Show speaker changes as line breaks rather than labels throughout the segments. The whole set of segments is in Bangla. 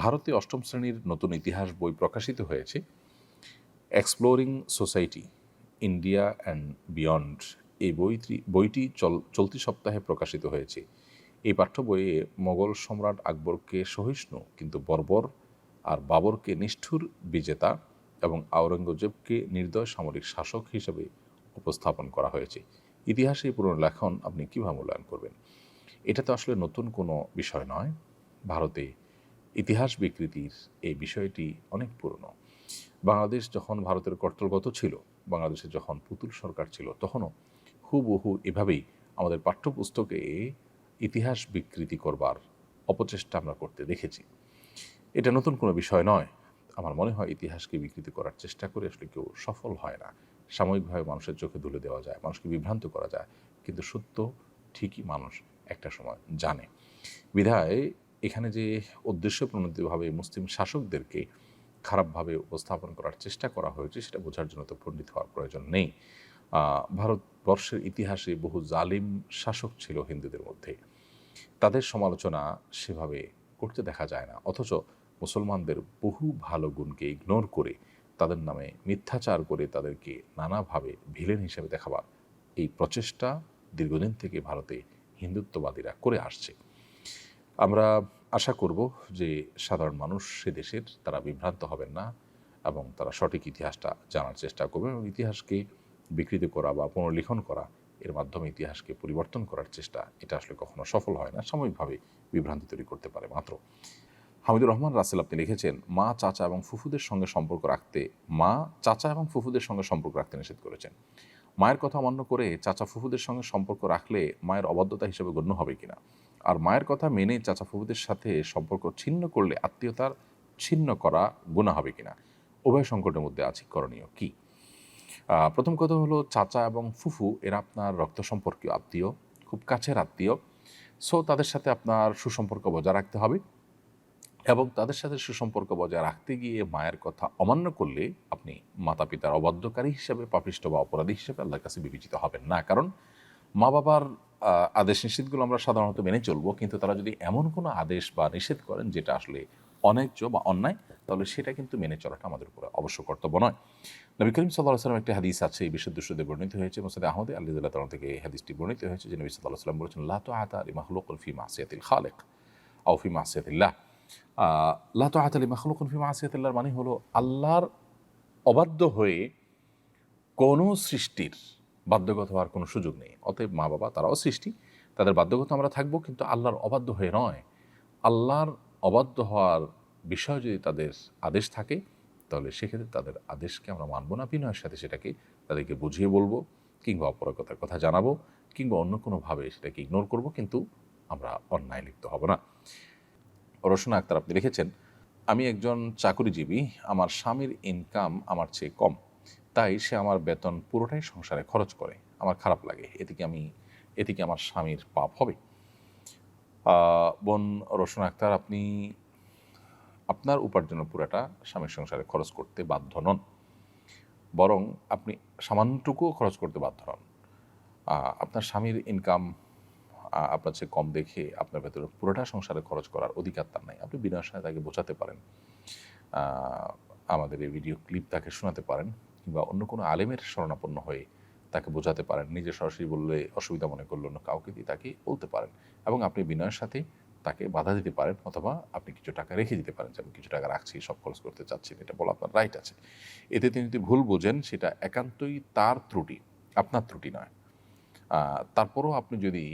ভারতে অষ্টম শ্রেণির নতুন ইতিহাস বই প্রকাশিত হয়েছে exploring society India and beyond এই বইটি বইটি চল, চলতি সপ্তাহে প্রকাশিত হয়েছে। এই পাঠ্য বইয়ে মোগল সম্রাট আকবরকে সহিষ্ণু কিন্তু বর্বর আর বাবরকে নিষ্ঠুর বিজেতা এবং আওরঙ্গজেবকে নির্দয় সামরিক শাসক হিসেবে উপস্থাপন করা হয়েছে। ইতিহাসে এই পুরনো লেখন আপনি কীভাবে মূল্যায়ন করবেন? এটা তো আসলে নতুন কোনো বিষয় নয়। ভারতে ইতিহাস বিকৃতির এই বিষয়টি অনেক পুরনো। বাংলাদেশ যখন ভারতের কর্তলগত ছিল, বাংলাদেশে যখন পুতুল সরকার ছিল, তখনও হুবহু এভাবেই আমাদের পাঠ্যপুস্তকে ইতিহাস বিকৃতি করবার অপচেষ্টা আমরা করতে দেখেছি। এটা নতুন কোনো বিষয় নয়। আমার মনে হয় ইতিহাসকে বিকৃতি করার চেষ্টা করে আসলে কেউ সফল হয় না। সাময়িকভাবে মানুষের চোখে তুলে দেওয়া যায়, মানুষকে বিভ্রান্ত করা যায়, কিন্তু সত্য ঠিকই মানুষ একটা সময় জানে। বিধায় এখানে যে উদ্দেশ্য প্রণোদিতভাবে মুসলিম শাসকদেরকে খারাপভাবে উপস্থাপন করার চেষ্টা করা হয়েছে, সেটা বোঝার জন্য তো পণ্ডিত হওয়ার প্রয়োজন নেই। ভারতবর্ষের ইতিহাসে বহু জালিম শাসক ছিল হিন্দুদের মধ্যে। তাদের সমালোচনা সেভাবে করতে দেখা যায় না। অথচ মুসলমানদের বহু ভালো গুণকে ইগনোর করে, তাদের নামে মিথ্যাচার করে তাদেরকে নানাভাবে ভিলেন হিসেবে দেখাবার এই প্রচেষ্টা দীর্ঘদিন থেকে ভারতে হিন্দুত্ববাদীরা করে আসছে। আমরা আশা করব যে সাধারণ মানুষ সে দেশের তারা বিভ্রান্ত হবেন না এবং তারা সঠিক ইতিহাসটা জানার চেষ্টা করবেন এবং ইতিহাসকে বিকৃত করা বা পুনর্লিখন করা, এর মাধ্যমে ইতিহাসকে পরিবর্তন করার চেষ্টা, এটা আসলে কখনো সফল হয় না, সাময়িকভাবে বিভ্রান্তি তৈরি করতে পারে। মাত্র হামিদুর রহমান রাসেল আপনি লিখেছেন, মা, চাচা এবং ফুফুদের সঙ্গে সম্পর্ক রাখতে, মা, চাচা এবং ফুফুদের সঙ্গে সম্পর্ক রাখতে নিষেধ করেছেন। মায়ের কথা অমান্য করে চাচা ফুফুদের সঙ্গে সম্পর্ক রাখলে মায়ের অবাধ্যতা হিসেবে গণ্য হবে কিনা? আর মায়ের কথা মেনে চাচা ফুফুদের সাথে সম্পর্ক ছিন্ন করলে আত্মীয়তার ছিন্ন করা গুণা হবে কিনা? উভয় সংকটের মধ্যে আছে, করণীয় কি? প্রথম কথা হলো চাচা এবং ফুফু, এরা আপনার রক্ত সম্পর্কীয় আত্মীয়, খুব কাছের আত্মীয়। সো তাদের সাথে আপনার সুসম্পর্ক বজায় রাখতে হবে এবং তাদের সাথে সুসম্পর্ক বজায় রাখতে গিয়ে মায়ের কথা অমান্য করলে আপনি মাতা পিতার অবাধ্যকারী হিসেবে পাপিষ্ট বা অপরাধী হিসেবে আল্লাহর কাছে বিবেচিত হবেন না। কারণ মা বাবার আদেশ নিষেধগুলো আমরা সাধারণত মেনে চলবো, কিন্তু তারা যদি এমন কোনো আদেশ বা নিষেধ করেন যেটা আসলে অন্যায্য বা অন্যায়, তাহলে সেটা কিন্তু মেনে চলাটা আমাদের উপরে অবশ্য কর্তব্য নয়। নবী করিম সাল্লাহ সাল্লাম একটি হাদিস আছে, এই বিশুদ্ধ সুদে বর্ণিত হয়েছে মোসাদ আহমদ আল্লাহ তালা থেকে হাদিসটি বর্ণিত হয়েছে যে নবী সাল্লাহ সাল্লাম বলেছেন লাত আতা আলী মাহলুক ফি মাসিয়াতিল খালেক আও ফি মাসিয়াতিল্লাহ। লাত আত আলী মাহলুক ফি মাসিয়াতিল্লাহর মানে হলো আল্লাহর অবাধ্য হয়ে কোনো সৃষ্টির বাধ্যগত হওয়ার কোনো সুযোগ নেই। অতএব মা বাবা তারাও সৃষ্টি, তাদের বাধ্যগত আমরা থাকব, কিন্তু আল্লাহর অবাধ্য হয়ে নয়। আল্লাহর অবাধ্য হওয়ার বিষয় যদি তাদের আদেশ থাকে, তাহলে সেক্ষেত্রে তাদের আদেশকে আমরা মানব না, বিনয়ের সাথে সেটাকে তাদেরকে বুঝিয়ে বলব, কিংবা অপরাগতার কথা জানাব, কিংবা অন্য কোনোভাবে সেটাকে ইগনোর করব, কিন্তু আমরা অন্যায় লিপ্ত হব না। রোশনা আক্তার আপনি লিখেছেন, আমি একজন চাকরিজীবী, আমার স্বামীর ইনকাম আমার চেয়ে কম। তাই সে আমার বেতন পুরোটাই সংসারে খরচ করে। আমার খারাপ লাগে এতে কি আমি এতে কি আমার স্বামীর পাপ হবে। বোন রোশন আক্তার, আপনি, আপনার উপার্জনের পুরাটা স্বামীর সংসারে খরচ করতে বাধ্য নন। বরং আপনি সামান্যটুকুও খরচ করতে বাধ্য নন। আপনার স্বামীর ইনকাম আপনার চেয়ে কম দেখে আপনার ভেতরে পুরোটা সংসারে খরচ করার অধিকার তার নাই। আপনি বিনয়ের সাথে তাকে বোঝাতে পারেন। আমাদের এই ভিডিও ক্লিপ তাকে শোনাতে পারেন। কিংবা অন্য কোনো আলেমের শরণাপন্ন হয়ে তাকে বোঝাতে পারেন, নিজে সরাসরি বললে অসুবিধা মনে করল না, কাউকে দিয়ে তাকে বলতে পারেন এবং আপনি বিনয়ের সাথে তাকে বাধা দিতে পারেন অথবা আপনি কিছু টাকা রেখে দিতে পারেন যে আমি কিছু টাকা রাখছি, সব খরচ করতে চাচ্ছি এটা বলা আপনার রাইট আছে। এতে তিনি যদি ভুল বোঝেন, সেটা একান্তই তার ত্রুটি, আপনার ত্রুটি নয়। তারপরও আপনি যদি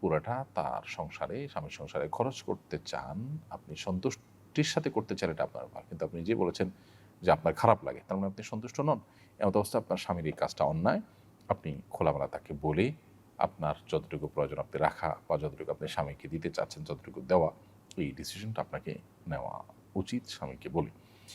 পুরাটা তার সংসারে, স্বামীর সংসারে খরচ করতে চান, আপনি সন্তুষ্টির সাথে করতে চান, এটা আপনার কিন্তু আপনি যে বলেছেন যে আপনার খারাপ লাগে, তার মানে আপনি সন্তুষ্ট নন। এমন অবস্থা আপনার স্বামীর এই কাজটা অন্যায়। আপনি খোলামেলা তাকে বলে আপনার যতটুকু প্রয়োজন আপনি রাখা বা যতটুকু আপনি স্বামীকে দিতে চাচ্ছেন যতটুকু দেওয়া, এই ডিসিশনটা আপনাকে নেওয়া উচিত, স্বামীকে বলে